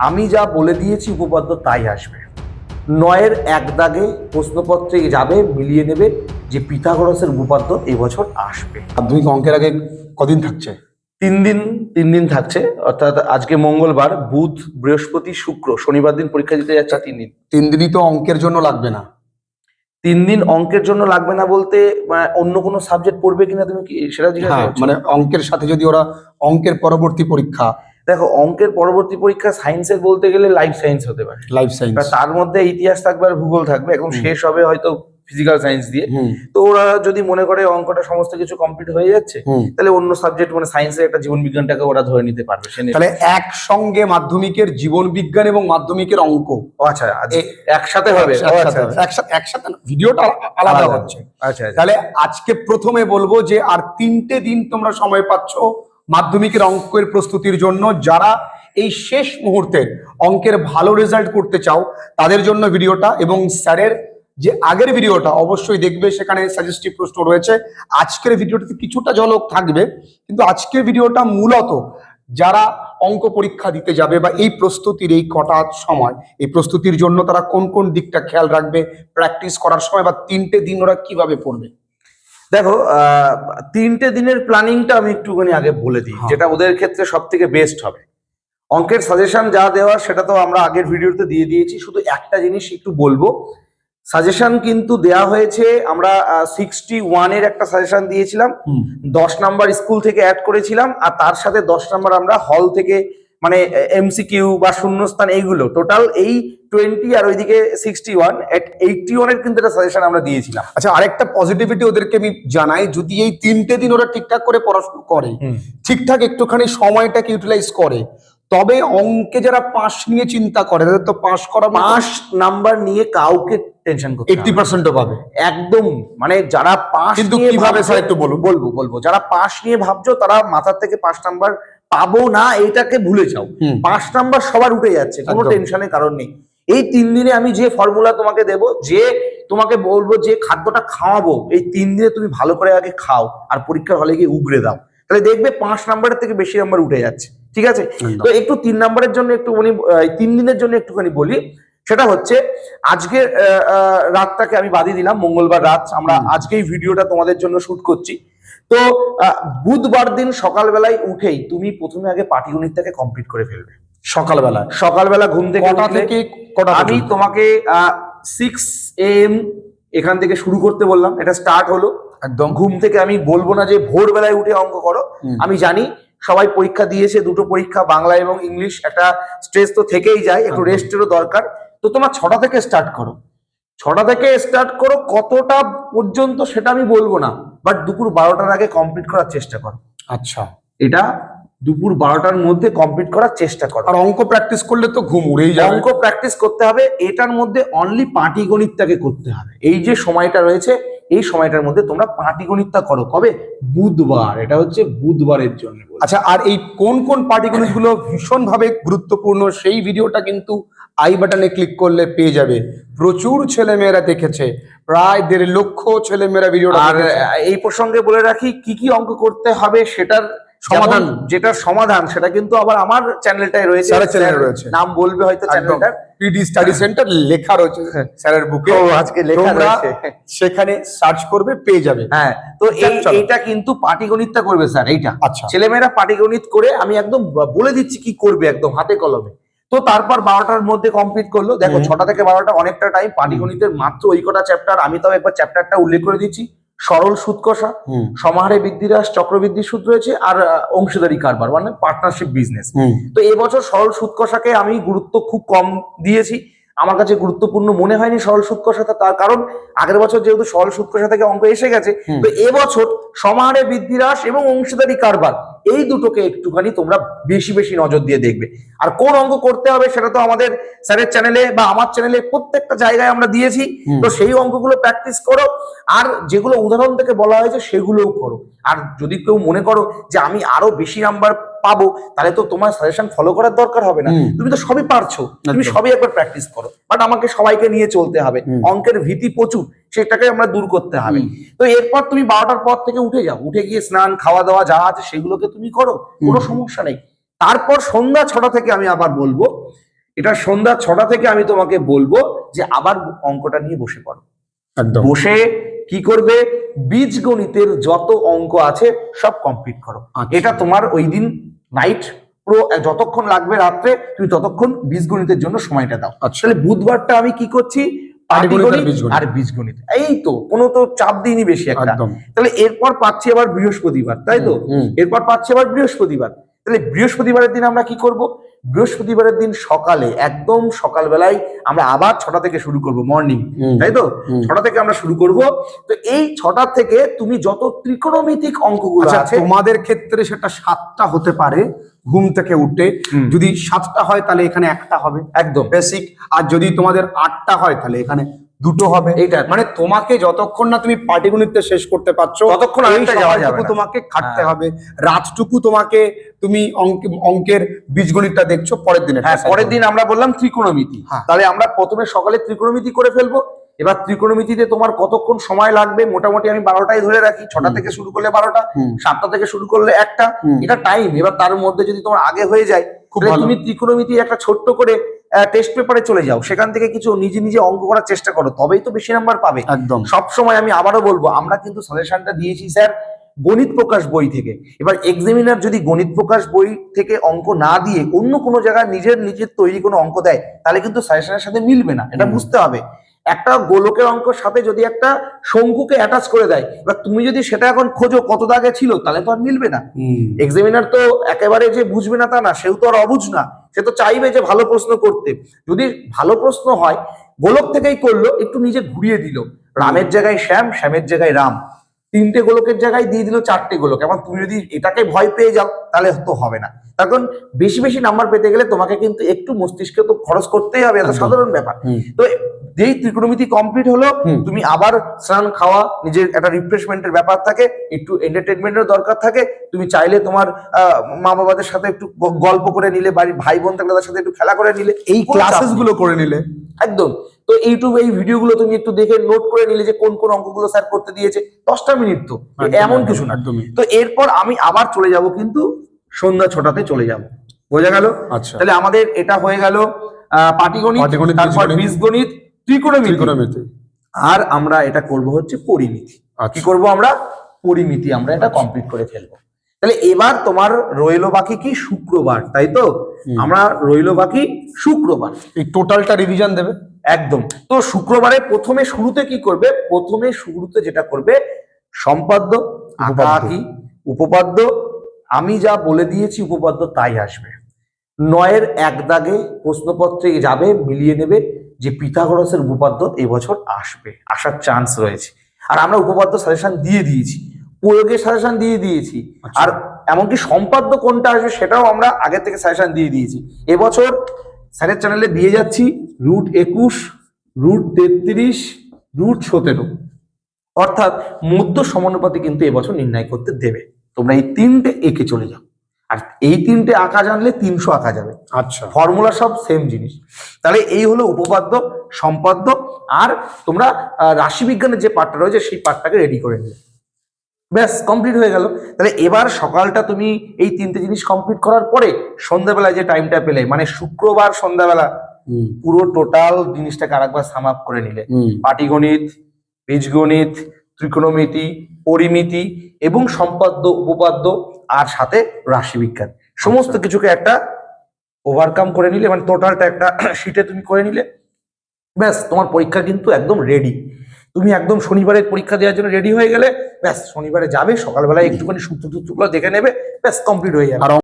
আমি যা বলে দিয়েছি উপপাদ্য তাই আসবে। নয়ের এক দাগে প্রশ্নপত্রে যাবে মিলিয়ে নেবে যে পিথাগোরাসের উপপাদ্য এবছর আসবে। মাধ্যমিক অঙ্কের আগে কদিন থাকছে? তিন দিন তিন দিন থাকছে। অর্থাৎ আজকে মঙ্গলবার বুধ বৃহস্পতি শুক্র শনিবার দিন পরীক্ষা দিতে যাচ্ছে তিন দিন। তিন দিনই তো অঙ্কের জন্য লাগবে না। তিন দিন অঙ্কের জন্য লাগবে না বলতে মানে অন্য কোনো সাবজেক্ট পড়বে কিনা তুমি কি সেটা জিজ্ঞাসা হ্যাঁ মানে অঙ্কের সাথে যদি ওরা অঙ্কের পরবর্তী পরীক্ষা দেখো অঙ্কের পরবর্তী পরীক্ষা সায়েন্সের বলতে গেলে লাইফ সায়েন্স হতে পারে। লাইফ সায়েন্স তার মধ্যে ইতিহাস থাকবে আর ভূগোল থাকবে একদম হুম। শেষ হবে হয়তো ফিজিক্যাল সায়েন্স দিয়ে। তো ওরা যদি মনে করে অঙ্কটা সমস্ত কিছু কমপ্লিট হয়ে যাচ্ছে তাহলে অন্য সাবজেক্ট মানে সায়েন্সের একটা জীবন বিজ্ঞানটাকে ওরা ধরে নিতে পারবে তাহলে একসঙ্গে মাধ্যমিকের জীবন বিজ্ঞান এবং মাধ্যমিকের অঙ্ক। আচ্ছা আজ একসাথে হবে? একসাথে আচ্ছা ভিডিওটা আলাদা আলাদা। হচ্ছে। আচ্ছা আচ্ছা। তাহলে আজকে প্রথমে বলব যে আর তিনটে দিন তোমরা সময় পাচ্ছ মাধ্যমিকের অঙ্কের প্রস্তুতির জন্য যারা এই শেষ মুহূর্তে অঙ্কের ভালো রেজাল্ট করতে চাও, তাদের জন্য ভিডিওটা এবং স্যারের যে আগের ভিডিওটা অবশ্যই দেখবে, সেখানে সাজেস্টিভ প্রশ্ন রয়েছে। আজকের ভিডিওটাতে কিছুটা ঝলক থাকবে, কিন্তু আজকের ভিডিওটা মূলত যারা অঙ্ক পরীক্ষা দিতে যাবে বা এই প্রস্তুতির এই কটা সময়, এই প্রস্তুতির জন্য তারা কোন কোন দিকটা খেয়াল রাখবে প্র্যাকটিস করার সময় বা তিনটে দিন ওরা কীভাবে পড়বে। দেখো তিনটে দিনের প্ল্যানিংটা আমি একটুখানি আগে বলে দিই হ্যাঁ। যেটা ওদের ক্ষেত্রে সব থেকে বেস্ট হবে। অঙ্কের সাজেশন যা দেওয়া সেটা তো আমরা আগের ভিডিওতে দিয়ে দিয়েছি শুধু একটা জিনিস একটু বলব। সাজেশন কিন্তু দেয়া হয়েছে আমরা সিক্সটি ওয়ানের একটা সাজেশন দিয়েছিলাম। দশ নাম্বার স্কুল থেকে অ্যাড করেছিলাম আর তার সাথে দশ নাম্বার আমরা হল থেকে মানে এমসিকিউ বা শূন্যস্থান এইগুলো টোটাল এই টোয়েন্টি আর ওইদিকে সিক্সটি ওয়ান এট এইটটি ওয়ানের কিন্তু একটা সাজেশন আমরা দিয়েছিলাম আচ্ছা আরেকটা পজিটিভিটি ওদেরকে আমি জানাই যদি এই তিনটে দিন ওরা ঠিকঠাক করে পড়াশোনা করে ঠিকঠাক একটুখানি সময়টাকে ইউটিলাইজ করে তবে অঙ্কে যারা পাস নিয়ে চিন্তা করে তাদের তো পাস করা পাঁচ নাম্বার নিয়ে কাউকে টেনশন করতে এইটটি। পার্সেন্টও পাবে একদম মানে যারা পাস কিন্তু কীভাবে স্যার একটু বলুন। বলব বলব যারা পাস নিয়ে ভাবছ তারা মাথার থেকে পাঁচ নাম্বার পাবো না এইটাকে ভুলে যাও। পাঁচ নাম্বার সবার উঠে যাচ্ছে কোনো। টেনশনের কারণ নেই। এই তিন দিনে আমি যে ফর্মুলা তোমাকে দেব যে তোমাকে বলব যে খাদ্যটা খাওয়াবো এই তিন দিনে তুমি ভালো করে আগে খাও আর পরীক্ষার হলে গিয়ে উগড়ে দাও। তাহলে দেখবে পাঁচ নাম্বারের থেকে বেশি নাম্বার উঠে যাচ্ছে ঠিক আছে? তো একটু তিন নাম্বারের জন্য একটুখানি তিন দিনের জন্য একটুখানি বলি। সেটা হচ্ছে আহ, রাতটাকে আমি বাদিয়ে দিলাম মঙ্গলবার রাত আমরা। আজকেই ভিডিওটা তোমাদের জন্য শুট করছি। তো বুধবার দিন সকালবেলায় উঠেই তুমি প্রথমে আগে পাটিগণিতটাকে কমপ্লিট করে ফেলবে। সকালবেলা? সকালবেলা ঘুম থেকে কটা থেকে কটা আমি? তোমাকে সিক্স এম এখান থেকে শুরু করতে বললাম। এটা স্টার্ট হলো। একদম। ঘুম থেকে আমি বলব না যে ভোরবেলায় উঠে অঙ্ক করো। আমি জানি সবাই পরীক্ষা দিয়েছে দুটো পরীক্ষা বাংলা এবং ইংলিশ। একটা স্ট্রেস তো থেকেই যায় একটু রেস্টেরও দরকার। তো তোমার ছটা থেকে স্টার্ট করো। ছটা থেকে স্টার্ট করো কতটা পর্যন্ত সেটা আমি বলব না বাট দুপুর বারোটার আগে কমপ্লিট করার চেষ্টা করো। আচ্ছা। এটা দুপুর বারোটার মধ্যে কমপ্লিট করার চেষ্টা করো। আর অঙ্ক প্র্যাকটিস করলে তো ঘুম উড়েই যাবে। অঙ্ক প্র্যাকটিস করতে হবে এটার মধ্যে অনলি পাটিগণিতটাকে করতে হবে। এই যে সময়টা রয়েছে এই সময়টার মধ্যে তোমরা পাটিগণিতটা করো। কবে? বুধবার এটা হচ্ছে বুধবারের জন্য আচ্ছা আর এই কোন কোন পার্টিকুলারগুলো ভীষণ গুরুত্বপূর্ণ সেই ভিডিওটা কিন্তু আই বাটনে ক্লিক করলে পেয়ে যাবে। প্রচুর ছেলেমেয়েরা দেখেছে। প্রায় দেড় লক্ষ ছেলেমেয়েরা ভিডিওটা আর এই প্রসঙ্গে বলে রাখি কি কি অঙ্ক করতে হবে সেটার সমাধান। যেটার সমাধান সেটা কিন্তু আবার আমার চ্যানেলটাই রয়েছে। স্যারের চ্যানেলে রয়েছে। নাম বলবে হয়তো চ্যানেলটার। পিডি স্টাডি সেন্টার লেখা রয়েছে স্যারের বুকে। আজকে লেখা রয়েছে। সেখানে সার্চ করবে পেয়ে যাবে। হ্যাঁ তো এই। এইটা কিন্তু পাটিগণিতটা করবে স্যার এইটা। আচ্ছা। ছেলেমেয়েরা পাটিগণিত করে আমি একদম বলে দিচ্ছি কি করবে একদম হাতে কলমে। তো তারপর বারোটার মধ্যে কমপ্লিট করল। দেখো ছটা থেকে বারোটা অনেকটা টাইম পাটিগণিতের মাত্র ওই কটা চ্যাপ্টার আমি তাও একবার চ্যাপ্টারটা উল্লেখ করে দিচ্ছি। সরল সুদ কষা সমাহারে বৃদ্ধিরাস চক্রবৃদ্ধি সুদ রয়েছে আর অংশীদারি কারবার মানে পার্টনারশিপ বিজনেস তো এবছর সরল সুদ কষাকে আমি গুরুত্ব খুব কম দিয়েছি। আমার কাছে গুরুত্বপূর্ণ মনে হয়নি সরল সুদ কষাটা তার কারণ আগের বছর যেহেতু সরল সুদ কষা থেকে অঙ্ক এসে গেছে তো এবছর সমাহারে বৃদ্ধিরাস এবং অংশীদারি কারবার এই দুটোকে একটুখানি তোমরা বেশি বেশি নজর দিয়ে দেখবে। আর কোন অঙ্ক করতে হবে সেটা তো আমাদের স্যারের চ্যানেলে বা আমার চ্যানেলে প্রত্যেকটা জায়গায় আমরা দিয়েছি। তো সেই অঙ্কগুলো প্র্যাকটিস করো। আর যেগুলো উদাহরণ থেকে বলা হয়েছে সেগুলোও করো। আর যদি কেউ মনে করো যে আমি আরও বেশি নাম্বার পাবো তাহলে তো তোমার সাজেশন ফলো করার দরকার হবে না। তুমি তো সবই পারছ। তুমি সবই একবার প্র্যাকটিস করো। বাট আমাকে সবাইকে নিয়ে চলতে হবে। অঙ্কের ভীতি প্রচুর সেটাকে আমরা দূর করতে হবে। তো এরপর তুমি বারোটার পর থেকে উঠে যাও। উঠে গিয়ে স্নান খাওয়া দাওয়া যা আছে সেগুলোকে তুমি করো কোনো সমস্যা নেই। তারপর সন্ধ্যা ছটা থেকে আমি আবার বলব এটা সন্ধ্যা ছটা থেকে আমি তোমাকে বলব যে আবার অঙ্কটা নিয়ে বসে পড়ো। বসে কি করবে? বীজগণিতের যত অঙ্ক আছে সব কমপ্লিট করো। আচ্ছা। এটা তোমার ওই দিন নাইট পুরো যতক্ষণ লাগবে রাত্রে তুমি ততক্ষণ বীজগণিতের জন্য সময়টা দাও। আচ্ছা। তাহলে বুধবারটা আমি কি করছি? আর বীজগণিত। এই তো কোনো তো চাপ দিইনি বেশি একটা। তাহলে এরপর পাচ্ছি আবার বৃহস্পতিবার তাই তো? এরপর পাচ্ছি আবার বৃহস্পতিবার। তাহলে বৃহস্পতিবারের দিন আমরা কি করব? বৃহস্পতিবারের দিন সকালে একদম সকালবেলায় আমরা আবার ছটা থেকে শুরু করব মর্নিং তাই তো? ছটা থেকে আমরা শুরু করব। তো এই ছটা থেকে তুমি যত ত্রিকোণমিতিক অঙ্কগুলো আচ্ছা আছে তোমাদের ক্ষেত্রে সেটা সাতটা হতে পারে ঘুম থেকে উঠে। যদি সাতটা হয় তাহলে এখানে একটা হবে। একদম। বেসিক আর যদি তোমাদের আটটা হয় তাহলে এখানে দুটো হবে। এইটা। মানে তোমাকে যতক্ষণ না তুমি পাটিগণিতটা শেষ করতে পারছ ততক্ষণ আরেকটা যাওয়া যাবে তোমাকে খাটতে হ্যাঁ। হবে। রাতটুকু তোমাকে তুমি অঙ্ক- অঙ্কের বীজগণিতটা দেখছ পরের দিনে হ্যাঁ পরের দিন আমরা বললাম ত্রিকোণমিতি। হ্যাঁ। তাহলে আমরা প্রথমে সকালে ত্রিকোণমিতি করে ফেলব। এবার ত্রিকোণমিতিতে তোমার কতক্ষণ সময় লাগবে? মোটামুটি আমি বারোটায় ধরে রাখি। ছটা থেকে শুরু করলে বারোটা সাতটা থেকে শুরু করলে একটা। এটা টাইম এবার তার মধ্যে যদি তোমার আগে হয়ে যায়। তুমি ত্রিকোণমিতি একটা ছোট্ট করে টেস্ট পেপারে চলে যাও। সেখান থেকে কিছু নিজে নিজে অঙ্ক করার চেষ্টা করো তবেই তো বেশি নাম্বার পাবে। একদম। সব সময় আমি আবারও বলব আমরা কিন্তু সাজেশনটা দিয়েছি স্যার গণিত প্রকাশ বই থেকে। এবার এক্সামিনার যদি গণিত প্রকাশ বই থেকে অঙ্ক না দিয়ে অন্য কোনো জায়গায় নিজের নিজের তৈরি কোনো অঙ্ক দেয় তাহলে কিন্তু সাজেশনের সাথে মিলবে না। এটা বুঝতে হবে। একটা গোলকের অঙ্কের সাথে যদি একটা শঙ্কুকে অ্যাটাচ করে দেয় এবার তুমি যদি সেটা এখন খোঁজো কত দাগে ছিল তাহলে তো আর মিলবে না। এক্সামিনার তো একেবারে যে বুঝবে না তা না সেও তো আর অবুঝ না। সে তো চাইবে যে ভালো প্রশ্ন করতে। যদি ভালো প্রশ্ন হয় গোলক থেকেই করল একটু নিজে ঘুরিয়ে দিল। রামের জায়গায় শ্যাম শ্যামের জায়গায় রাম। তিনটে গোলকের জায়গায় দিয়ে দিল চারটে গোলক। এবং তুমি যদি এটাকে ভয় পেয়ে যাও তাহলে তো হবে না। তখন বেশি বেশি নাম্বার পেতে গেলে তোমাকে কিন্তু একটু মস্তিষ্কে তো খরচ করতেই হবে এটা সাধারণ ব্যাপার। তো যেই ত্রিকোণমিতি কমপ্লিট হলো তুমি আবার স্নান খাওয়া নিজের একটা রিফ্রেশমেন্টের ব্যাপার থাকে একটু এন্টারটেনমেন্টের দরকার থাকে। তুমি চাইলে তোমার আহ, মা বাবাদের সাথে একটু গল্প করে নিলে বাড়ির ভাই বোন থাকলে তাদের সাথে একটু খেলা করে নিলে। এই ক্লাসেসগুলো করে নিলে। একদম। তো ইউটিউবে এই ভিডিওগুলো তুমি একটু দেখে নোট করে নিলে যে কোন কোন অঙ্কগুলো স্যার করতে দিয়েছে। দশটা মিনিট তো এমন কিছু না। একদমই। তো এরপর আমি আবার চলে যাব কিন্তু সন্ধ্যা ছটাতে চলে যাব। বোঝা গেল? আচ্ছা। তাহলে আমাদের এটা হয়ে গেল পাটিগণিত তারপর বীজগণিত। ত্রিকোণমিতি। আর আমরা এটা করব হচ্ছে পরিমিতি। কি আচ্ছা করব আমরা? পরিমিতি আমরা এটা কমপ্লিট করে ফেলব। তাহলে এবার তোমার রইল বাকি কি? শুক্রবার তাই তো? আমরা রইল বাকি শুক্রবার। এই টোটালটা রিভিশন দেবে। একদম। তো শুক্রবারে প্রথমে শুরুতে কি করবে? প্রথমে শুরুতে যেটা করবে সম্পাদ্য আঁকা উপপাদ্য। আমি যা বলে দিয়েছি উপপাদ্য তাই আসবে। নয়ের এক দাগে প্রশ্নপত্রে যাবে মিলিয়ে নেবে যে পিথাগোরাসের উপপাদ্য এবছর আসবে। আসার চান্স রয়েছে। আর আমরা উপপাদ্য সাজেশন দিয়ে দিয়েছি। প্রয়োগের সাজেশন দিয়ে দিয়েছি। আচ্ছা। আর এমনকি সম্পাদ্য কোনটা আসবে সেটাও আমরা আগে থেকে সাজেশন দিয়ে দিয়েছি। এবছর স্যারের চ্যানেলে দিয়ে যাচ্ছি। রুট একুশ রুট তেত্রিশ রুট সতেরো। অর্থাৎ মধ্য সমানুপাতে কিন্তু এবছর নির্ণয় করতে দেবে। তোমরা এই তিনটে এঁকে চলে যাও। আর এই তিনটে আঁকা জানলে তিনশো আঁকা যাবে। আচ্ছা। ফর্মুলা সব সেম জিনিস। তাহলে এই হলো উপপাদ্য সম্পাদ্য আর তোমরা রাশিবিজ্ঞানের যে পাঠটা রয়েছে সেই পাঠটাকে রেডি করে নিলে ব্যাস কমপ্লিট হয়ে গেল। তাহলে এবার সকালটা তুমি এই তিনটে জিনিস কমপ্লিট করার পরে সন্ধ্যাবেলায় যে টাইমটা পেলে মানে শুক্রবার সন্ধ্যাবেলা পুরো টোটাল জিনিসটাকে আরেকবার সাম আপ করে নিলে। পাটিগণিত বীজগণিত ত্রিকোণমিতি পরিমিতি এবং সম্পাদ্য উপপাদ্য আর সাথে রাশিবিজ্ঞান। সমস্ত আচ্ছা। কিছুকে একটা ওভারকাম করে নিলে মানে টোটালটা একটা শিটে তুমি করে নিলে ব্যাস তোমার পরীক্ষা কিন্তু একদম রেডি তুমি একদম শনিবারের পরীক্ষা দেওয়ার জন্য রেডি হয়ে গেলে ব্যাস শনিবারে যাবে সকালবেলায় একটুখানি সূত্র টুত্রগুলো দেখে নেবে ব্যাস কমপ্লিট হয়ে যাবে।